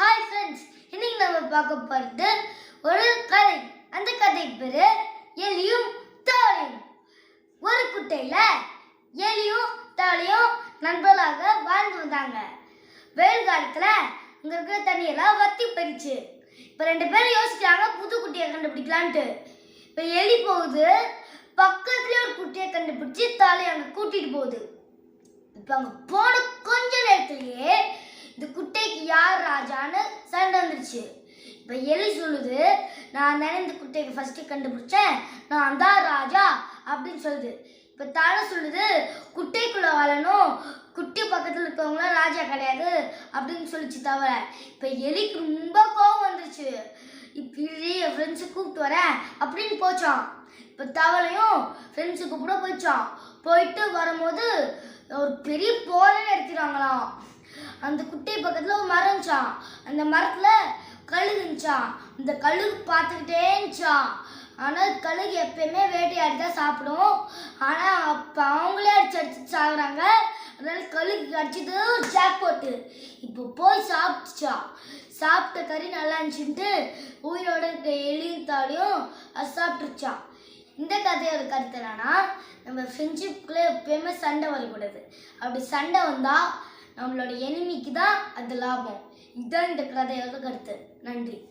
Hi friends இன்னைக்கு நம்ம பார்க்க போகிறது ஒரு கதை. அந்த கதை பேரு எலியும் தாலியும். ஒரு குட்டையில் எலியும் தாலியும் நண்பர்களாக வாழ்ந்து வந்தாங்க. வெயில் காலத்தில் இங்கே இருக்கிற தண்ணியெல்லாம் வத்தி போயிடுச்சு இப்போ ரெண்டு பேரும் யோசிக்கிறாங்க புது குட்டியை கண்டுபிடிக்கலான்ட்டு. இப்போ எலி போகுது பக்கத்துலேயே ஒரு குட்டியை கண்டுபிடிச்சி தாலி அங்கே கூட்டிகிட்டு போகுது. இப்போ அங்கே போன கொஞ்ச நேரத்துலேயே யார் ராஜான்னு சண்டை வந்துருச்சு. இப்போ எலி சொல்லுது நான் தானே குட்டையை குட்டைக்கு கண்டுபிடிச்சேன். நான் தான் ராஜா அப்படின்னு சொல்லுது. இப்போ தலை சொல்லுது குட்டைக்குள்ளே வாழணும். குட்டி பக்கத்தில் இருக்கவங்களாம் ராஜா கிடையாது அப்படின்னு சொல்லிச்சு தவிர இப்போ எலிக்கு ரொம்ப கோவம் வந்துருச்சு. இப்படி என் ஃப்ரெண்ட்ஸை கூப்பிட்டு வரேன் அப்படின்னு போச்சான் இப்போ தவளையும் ஃப்ரெண்ட்ஸு கூப்பிட போயிச்சான் போயிட்டு வரும்போது ஒரு பெரிய போரை எடுத்துடுவாங்களாம் அந்த குட்டை பக்கத்தில் ஒரு மரம் இருந்துச்சான் அந்த மரத்தில் கழுகு இருந்துச்சான் அந்த கழுகு பார்த்துக்கிட்டே இருந்துச்சான் ஆனால் கழுகு எப்பயுமே வேட்டையாடி தான் சாப்பிடும். ஆனால் அப்போ அவங்களே அடிச்சு அடிச்சு சாகுறாங்க. அதனால கழுகு அடிச்சது ஜாக் போட்டு இப்போ போய் சாப்பிட்டுச்சான் சாப்பிட்ட கறி நல்லா இருந்துச்சுன்ட்டு உயிரோட இருக்க அது சாப்பிட்டுருச்சான் இந்த கதையோட கருத்து என்னன்னா நம்ம ஃப்ரெண்ட்ஷிப்குள்ளே எப்பயுமே சண்டை வரக்கூடாது. அப்படி சண்டை வந்தால் நம்மளோட எனிமிக்கு தான் அது லாபம். இதுதான் இந்த கதையோட கருத்து. நன்றி.